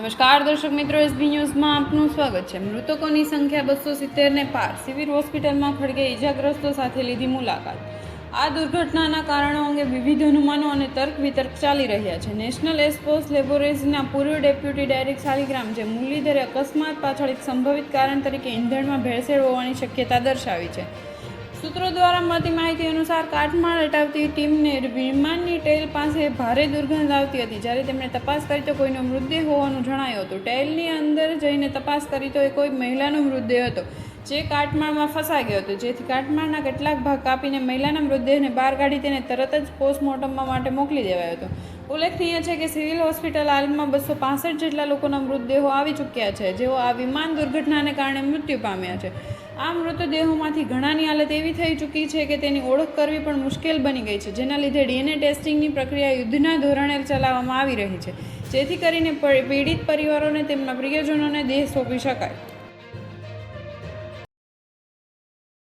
નમસ્કાર દર્શક મિત્રો એસબી ન્યૂઝમાં આપનું સ્વાગત છે. મૃતકોની સંખ્યા બસો સિત્તેરને પાર. સિવિલ હોસ્પિટલમાં ખડગે ઇજાગ્રસ્તો સાથે લીધી મુલાકાત. આ દુર્ઘટનાના કારણો અંગે વિવિધ અનુમાનો અને તર્ક વિતર્ક ચાલી રહ્યા છે. નેશનલ એસ્પોસ લેબોરેટરીના પૂર્વ ડેપ્યુટી ડાયરેક્ટર શાલિગ્રામ જે મુરલીધરે અકસ્માત પાછળ એક સંભવિત કારણ તરીકે ઈંધણમાં ભેળસેળ હોવાની શક્યતા દર્શાવી છે. સૂત્રો દ્વારા મળતી માહિતી અનુસાર કાટમાળ હટાવતી ટીમને વિમાનની ટેલ પાસે ભારે દુર્ગંધ આવતી હતી. જ્યારે તેમણે તપાસ કરી તો કોઈનો મૃતદેહ હોવાનું જણાયું હતું. ટેલની અંદર જઈને તપાસ કરી તો એ કોઈ મહિલાનો મૃતદેહ હતો, જે કાટમાળમાં ફસાઈ ગયો હતો. જેથી કાટમાળના કેટલાક ભાગ કાપીને મહિલાના મૃતદેહને બહાર કાઢી તેને તરત જ પોસ્ટમોર્ટમમાં માટે મોકલી દેવાયો હતો. ઉલ્લેખનીય છે કે સિવિલ હોસ્પિટલ હાલમાં બસો પાસઠ જેટલા લોકોના મૃતદેહો આવી ચૂક્યા છે, જેઓ આ વિમાન દુર્ઘટનાને કારણે મૃત્યુ પામ્યા છે. આ મૃતદેહોમાંથી ઘણાની હાલત એવી થઈ ચૂકી છે કે તેની ઓળખ કરવી પણ મુશ્કેલ બની ગઈ છે, જેના લીધે ડીએનએ ટેસ્ટિંગની પ્રક્રિયા યુદ્ધના ધોરણે ચલાવવામાં આવી રહી છે. જેથી કરીને પીડિત પરિવારોને તેમના પ્રિયજનોને દેહ સોંપી શકાય.